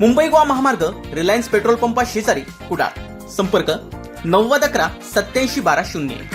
मुंबई गोवा महामार्ग Reliance petrol पंपा शेजारी कुडाळ. संपर्क नव्वद अकरा सत्याऐंशी बारा शून्य एक.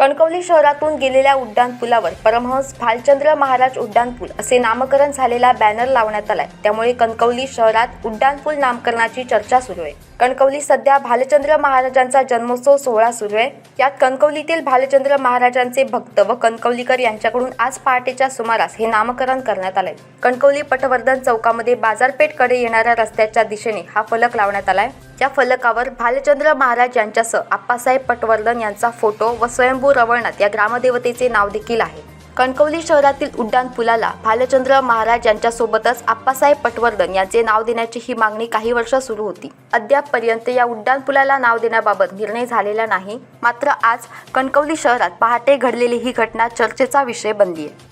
कणकवली शहरातून गेलेल्या उड्डाणपुलावर परमहंस भालचंद्र महाराज उड्डाणपूल असे नामकरण झालेला बॅनर लावण्यात आलाय. त्यामुळे कणकवली शहरात उड्डाणपूल नामकरणाची चर्चा सुरू आहे. कणकवली सध्या भालचंद्र महाराजांचा जन्मोत्सव सोहळा सुरू आहे. यात कणकवलीतील भालचंद्र महाराजांचे भक्त व कणकवलीकर यांच्याकडून आज पहाटेच्या सुमारास हे नामकरण करण्यात आलंय. कणकवली पटवर्धन चौकामध्ये बाजारपेठकडे येणाऱ्या रस्त्याच्या दिशेने हा फलक लावण्यात आलाय. या फलकावर भालचंद्र महाराज यांच्यासह आप्पासाहेब पटवर्धन यांचा फोटो व स्वयंभू रवळनाथ या ग्रामदेवतेचे नाव देखील आहे. कणकवली शहरातील उड्डाण पुलाला भालचंद्र महाराज यांच्यासोबतच आप्पासाहेब पटवर्धन यांचे नाव देण्याची ही मागणी काही वर्ष सुरू होती. अद्यापपर्यंत या उड्डाण पुलाला नाव देण्याबाबत निर्णय झालेला नाही. मात्र आज कणकवली शहरात पहाटे घडलेली ही घटना चर्चेचा विषय बनली आहे.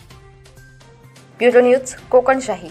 Bureau news Kokanshahi.